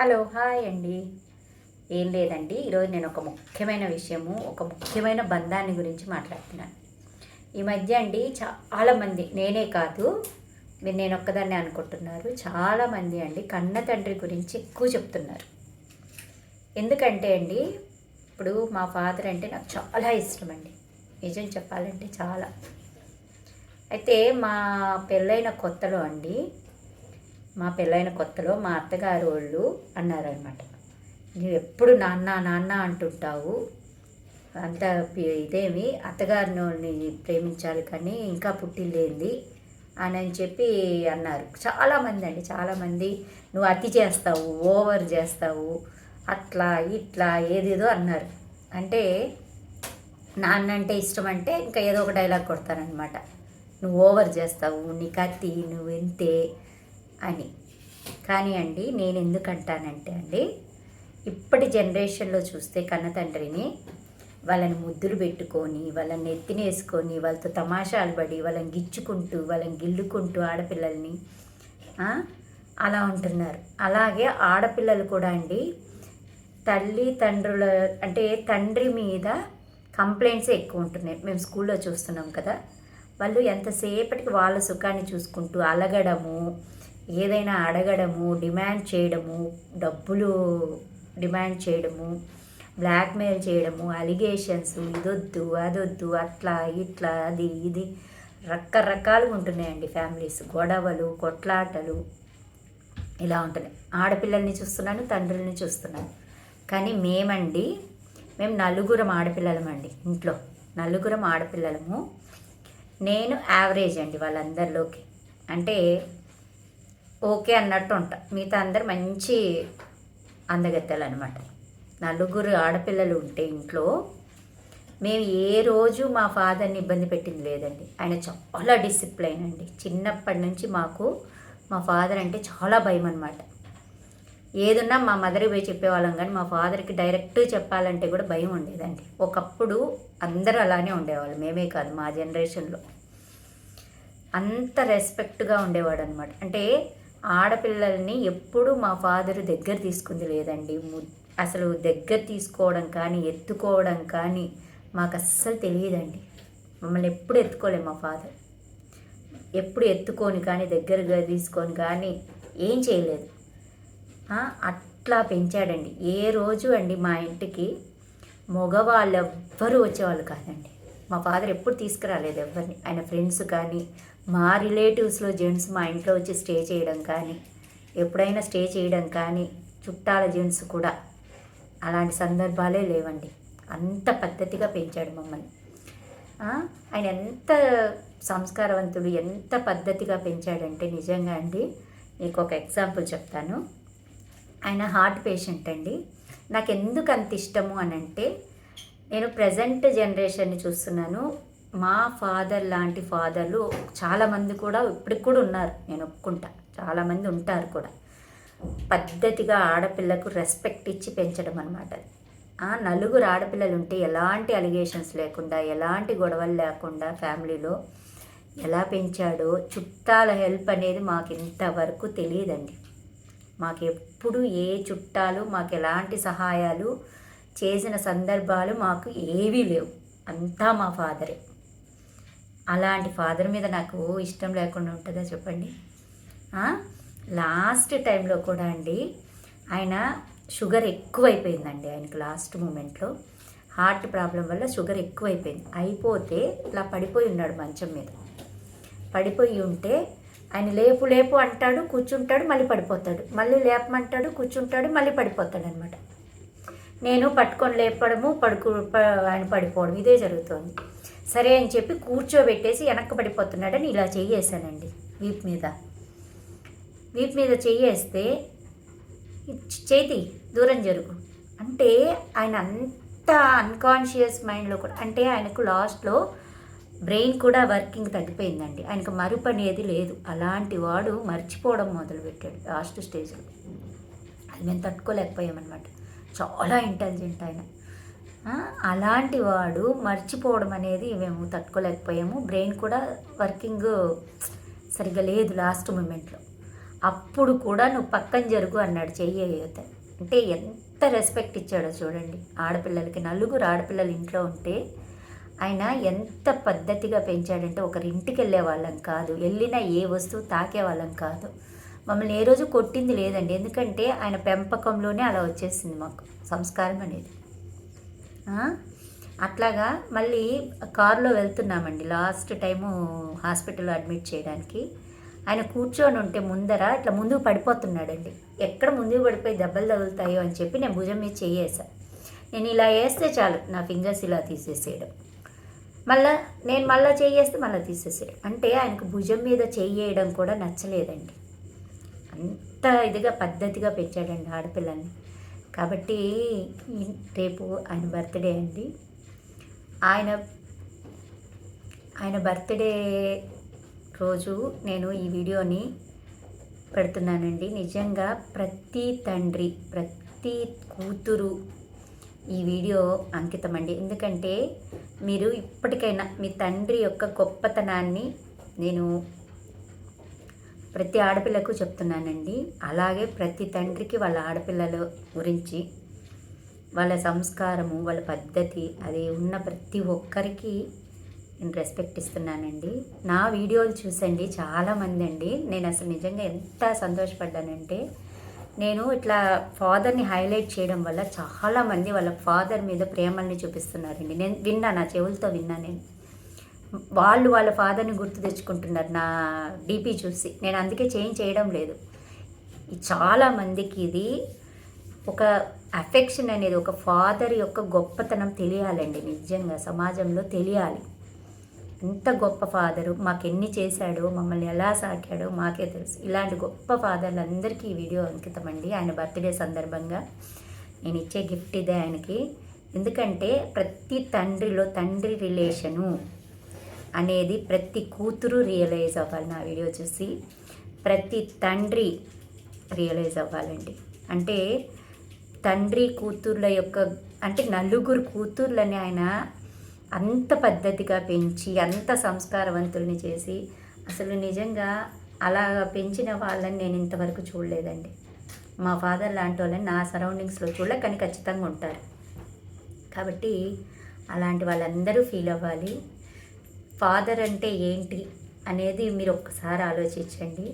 Hello hi అండి. ఏం లేదండి ఈరోజు నేను ఒక ముఖ్యమైన విషయము ఒక ముఖ్యమైన బంధాన్ని గురించి మాట్లాడుతున్నాను. ఈ మధ్య అండి చాలామంది నేనే కాదు మీరు నేను ఒక్కదాన్ని అనుకుంటున్నారు చాలామంది అండి కన్న తండ్రి గురించి ఎక్కువ చెప్తున్నారు. ఎందుకంటే అండి ఇప్పుడు మా ఫాదర్ అంటే నాకు చాలా ఇష్టం అండి. నిజం చెప్పాలంటే చాలా. అయితే మా పెళ్ళైన కొత్తలో అండి మా పెళ్ళైన కొత్తలో మా అత్తగారు వాళ్ళు అన్నారనమాట నువ్వు ఎప్పుడు నాన్న నాన్న అంటుంటావు. అంత ఇదేమి? అత్తగారిని ప్రేమించాలి కానీ ఇంకా పుట్టిల్లేంది అని అని చెప్పి అన్నారు. చాలామంది అండి చాలామంది నువ్వు అతి చేస్తావు ఓవర్ చేస్తావు అట్లా ఇట్లా ఏదేదో అన్నారు. అంటే నాన్న అంటే ఇష్టం అంటే ఇంకా ఏదో ఒక డైలాగ్ కొడతారనమాట నువ్వు ఓవర్ చేస్తావు నీ కత్తి నువ్వు ఎంతే అని. కానీ అండి నేను ఎందుకంటానంటే అండి ఇప్పటి జనరేషన్లో చూస్తే కన్న తండ్రిని వాళ్ళని ముద్దులు పెట్టుకొని వాళ్ళని ఎత్తినేసుకొని వాళ్ళతో తమాషాలు పడి వాళ్ళని గిచ్చుకుంటూ వాళ్ళని గిల్లుకుంటూ ఆడపిల్లల్ని అలా ఉంటున్నారు. అలాగే ఆడపిల్లలు కూడా అండి తల్లి తండ్రుల అంటే తండ్రి మీద కంప్లైంట్స్ ఎక్కువ ఉంటున్నాయి. మేము స్కూల్లో చూస్తున్నాం కదా వాళ్ళు ఎంతసేపటికి వాళ్ళ సుఖాన్ని చూసుకుంటూ అలగడము ఏదైనా అడగడము డిమాండ్ చేయడము డబ్బులు డిమాండ్ చేయడము బ్లాక్మెయిల్ చేయడము అలిగేషన్స్ ఇదొద్దు అదొద్దు అట్లా ఇట్లా అది ఇది రకరకాలుగా ఉంటున్నాయండి ఫ్యామిలీస్. గొడవలు కొట్లాటలు ఇలా ఉంటున్నాయి. ఆడపిల్లల్ని చూస్తున్నాను తండ్రుల్ని చూస్తున్నాను. కానీ మేమండి మేము నలుగురం ఆడపిల్లలమండి ఇంట్లో. నలుగురం ఆడపిల్లలము. నేను యావరేజ్ అండి వాళ్ళందరిలోకి. అంటే ఓకే అన్నట్టు ఉంటా. మిగతా అందరు మంచి అందగత్తెలు అనమాట నలుగురు ఆడపిల్లలు ఉంటే ఇంట్లో మేము ఏ రోజు మా ఫాదర్ని ఇబ్బంది పెట్టింది లేదండి. ఆయన చాలా డిసిప్లైన్ అండి. చిన్నప్పటి నుంచి మాకు మా ఫాదర్ అంటే చాలా భయం అనమాట ఏదున్నా మా మదర్కి పోయి చెప్పేవాళ్ళం కానీ మా ఫాదర్కి డైరెక్ట్ చెప్పాలంటే కూడా భయం ఉండేదండి. ఒకప్పుడు అందరూ అలానే ఉండేవాళ్ళు. మేమే కాదు మా జనరేషన్లో. అంత రెస్పెక్ట్గా ఉండేవాడు అనమాట అంటే ఆడపిల్లల్ని ఎప్పుడు మా ఫాదర్ దగ్గర తీసుకుంది లేదండి. అసలు దగ్గర తీసుకోవడం కానీ ఎత్తుకోవడం కానీ మాకు అస్సలు తెలియదండి. మమ్మల్ని ఎప్పుడు ఎత్తుకోలే మా ఫాదర్. ఎప్పుడు ఎత్తుకొని కానీ దగ్గరగా తీసుకొని కానీ ఏం చేయలేదు. అట్లా పెంచాడండి. ఏ రోజు అండి మా ఇంటికి మగవాళ్ళు ఎవ్వరూ వచ్చేవాళ్ళు కాదండి. మా ఫాదర్ ఎప్పుడు తీసుకురాలేదు ఎవరిని. ఆయన ఫ్రెండ్స్ కానీ మా రిలేటివ్స్లో జెంట్స్ మా ఇంట్లో వచ్చి స్టే చేయడం కానీ ఎప్పుడైనా స్టే చేయడం కానీ చుట్టాల జెంట్స్ కూడా. అలాంటి సందర్భాలే లేవండి. అంత పద్ధతిగా పెంచాడు మమ్మల్ని. ఆయన ఎంత సంస్కారవంతుడు ఎంత పద్ధతిగా పెంచాడంటే నిజంగా అండి మీకు ఒక ఎగ్జాంపుల్ చెప్తాను. ఆయన హార్ట్ పేషెంట్ అండి. నాకు ఎందుకు అంత ఇష్టము అని అంటే నేను ప్రజెంట్ జనరేషన్ని చూస్తున్నాను. మా ఫాదర్ లాంటి ఫాదర్లు చాలామంది కూడా ఇప్పటికి కూడా ఉన్నారు. నేను ఒప్పుకుంటా. చాలామంది ఉంటారు కూడా. పద్ధతిగా ఆడపిల్లకు రెస్పెక్ట్ ఇచ్చి పెంచడం అనమాట ఆ నలుగురు ఆడపిల్లలు ఉంటే ఎలాంటి అలిగేషన్స్ లేకుండా ఎలాంటి గొడవలు లేకుండా ఫ్యామిలీలో ఎలా పెంచాడో చుట్టాల హెల్ప్ అనేది మాకు ఇంతవరకు తెలియదండి. మాకు ఎప్పుడు ఏ చుట్టాలు మాకు ఎలాంటి సహాయాలు చేసిన సందర్భాలు మాకు ఏవీ లేవు. అంతా మా ఫాదరే. అలాంటి ఫాదర్ మీద నాకు ఇష్టం లేకుండా ఉంటుందా చెప్పండి? లాస్ట్ టైంలో కూడా అండి ఆయన షుగర్ ఎక్కువైపోయిందండి ఆయనకు లాస్ట్ మూమెంట్లో. హార్ట్ ప్రాబ్లం వల్ల షుగర్ ఎక్కువైపోయింది. అయిపోతే ఇలా పడిపోయి ఉన్నాడు మంచం మీద. పడిపోయి ఉంటే ఆయన లేపు లేపు అంటాడు కూర్చుంటాడు మళ్ళీ పడిపోతాడు. మళ్ళీ లేపమంటాడు కూర్చుంటాడు మళ్ళీ పడిపోతాడు అనమాట నేను పట్టుకొని లేపడము పడుకు ప- ఆయన పడిపోవడం ఇదే జరుగుతోంది. సరే అని చెప్పి కూర్చోబెట్టేసి వెనక్కి పడిపోతున్నాడని ఇలా చెయ్యేశానండి వీప్ మీద. వీప్ మీద చెయ్యేస్తే చేతి దూరం జరుగు. అంటే ఆయన అంత అన్కాన్షియస్ మైండ్లో కూడా అంటే ఆయనకు లాస్ట్లో బ్రెయిన్ కూడా వర్కింగ్ తగ్గిపోయిందండి. ఆయనకు మరుపు అనేది లేదు. అలాంటి వాడు మర్చిపోవడం మొదలుపెట్టాడు లాస్ట్ స్టేజ్లో అది మేము తట్టుకోలేకపోయామన్నమాట. చాలా ఇంటెలిజెంట్ ఆయన. అలాంటి వాడు మర్చిపోవడం అనేది మేము తట్టుకోలేకపోయాము. బ్రెయిన్ కూడా వర్కింగ్ సరిగ్గా లేదు లాస్ట్ మూమెంట్లో అప్పుడు కూడా నువ్వు పక్కన జరుగు అన్నాడు చెయ్యి యువత అంటే ఎంత రెస్పెక్ట్ ఇచ్చాడో చూడండి. ఆడపిల్లలకి నలుగురు ఆడపిల్లలు ఇంట్లో ఉంటే ఆయన ఎంత పద్ధతిగా పెంచాడంటే ఒకరింటికి వెళ్ళే వాళ్ళం కాదు. వెళ్ళిన ఏ వస్తువు తాకే వాళ్ళం కాదు. మమ్మల్ని ఏ రోజు కొట్టింది లేదండి. ఎందుకంటే ఆయన పెంపకంలోనే అలా వచ్చేసింది మాకు. సంస్కారం అనేది. అట్లాగా మళ్ళీ కారులో వెళ్తున్నామండి. లాస్ట్ టైము హాస్పిటల్లో అడ్మిట్ చేయడానికి. ఆయన కూర్చొని ఉంటే ముందర ఇట్లా ముందుకు పడిపోతున్నాడండి. ఎక్కడ ముందుకు పడిపోయి దెబ్బలు తగులుతాయో అని చెప్పి నేను భుజం మీద చేయేసా. నేను ఇలా వేస్తే చాలు నా ఫింగర్స్ ఇలా తీసేసేయడం. మళ్ళా నేను మళ్ళీ చేయేస్తే మళ్ళీ తీసేసేయడం. అంటే ఆయనకు భుజం మీద చేయడం కూడా నచ్చలేదండి. అంత ఇదిగా పద్ధతిగా పెంచాడండి ఆడపిల్లల్ని కాబట్టి రేపు ఆయన బర్త్డే అండి. ఆయన ఆయన బర్త్డే రోజు నేను ఈ వీడియోని పెడుతున్నానండి. నిజంగా ప్రతి తండ్రి ప్రతి కూతురు ఈ వీడియో అంకితం అండి. ఎందుకంటే మీరు ఇప్పటికైనా మీ తండ్రి యొక్క గొప్పతనాన్ని నేను ప్రతి ఆడపిల్లకు చెప్తున్నానండి. అలాగే ప్రతి తండ్రికి వాళ్ళ ఆడపిల్లల గురించి వాళ్ళ సంస్కారము వాళ్ళ పద్ధతి అది ఉన్న ప్రతి ఒక్కరికి నేను రెస్పెక్ట్ ఇస్తున్నానండి. నా వీడియోలు చూసండి చాలామంది అండి. నేను అసలు నిజంగా ఎంత సంతోషపడ్డానంటే నేను ఇట్లా ఫాదర్ని హైలైట్ చేయడం వల్ల చాలామంది వాళ్ళ ఫాదర్ మీద ప్రేమల్ని చూపిస్తున్నారండి. నేను విన్నా నా చెవులతో విన్నా నేను. వాళ్ళు వాళ్ళ ఫాదర్ని గుర్తు తెచ్చుకుంటున్నారు నా డీపీ చూసి. నేను అందుకే చేంజ్ చేయడం లేదు. చాలామందికి చాలా మందికి ఇది ఒక అఫెక్షన్ అనేది ఒక ఫాదర్ యొక్క గొప్పతనం తెలియాలండి. నిజంగా సమాజంలో తెలియాలి. ఎంత గొప్ప ఫాదరు మాకెన్ని చేశాడో మమ్మల్ని ఎలా సాకాడో మాకే తెలుసు. ఇలాంటి గొప్ప ఫాదర్లు అందరికీ ఈ వీడియో అంకితం అండి ఆయన బర్త్డే సందర్భంగా నేను ఇచ్చే గిఫ్ట్ ఇదే ఆయనకి. ఎందుకంటే ప్రతి తండ్రిలో తండ్రి రిలేషను అనేది ప్రతి కూతురు రియలైజ్ అవ్వాలి. నా వీడియో చూసి ప్రతి తండ్రి రియలైజ్ అవ్వాలండి. అంటే తండ్రి కూతుర్ల యొక్క అంటే నలుగురు కూతుర్లని ఆయన అంత పద్ధతిగా పెంచి అంత సంస్కారవంతుల్ని చేసి అసలు నిజంగా అలా పెంచిన వాళ్ళని నేను ఇంతవరకు చూడలేదండి. మా ఫాదర్ లాంటి వాళ్ళని నా సరౌండింగ్స్లో చూడలే కానీ ఖచ్చితంగా ఉంటారు. కాబట్టి అలాంటి వాళ్ళందరూ ఫీల్ అవ్వాలి. ఫాదర్ అంటే ఏంటి అనేది మీరు ఒక్కసారి ఆలోచించండి.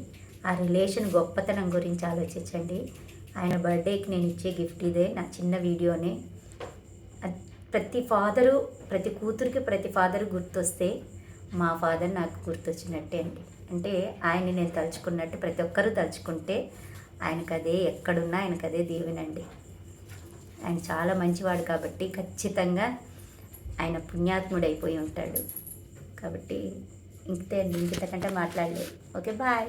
ఆ రిలేషన్ గొప్పతనం గురించి ఆలోచించండి. ఆయన బర్త్డేకి నేను ఇచ్చే గిఫ్ట్ ఇదే నా చిన్న వీడియోనే. ప్రతి ఫాదరు ప్రతి కూతురికి ప్రతి ఫాదరు గుర్తొస్తే మా ఫాదర్ నాకు గుర్తొచ్చినట్టే అండి. అంటే ఆయన్ని నేను తలుచుకున్నట్టు ప్రతి ఒక్కరూ తలుచుకుంటే ఆయనకు అదే ఎక్కడున్నా ఆయనకు అదే దీవెనండి. ఆయన చాలా మంచివాడు కాబట్టి ఖచ్చితంగా ఆయన పుణ్యాత్ముడైపోయి ఉంటాడు. కాబట్టి ఇంతే అండి ఇంతకంటే మాట్లాడలేదు. Okay bye.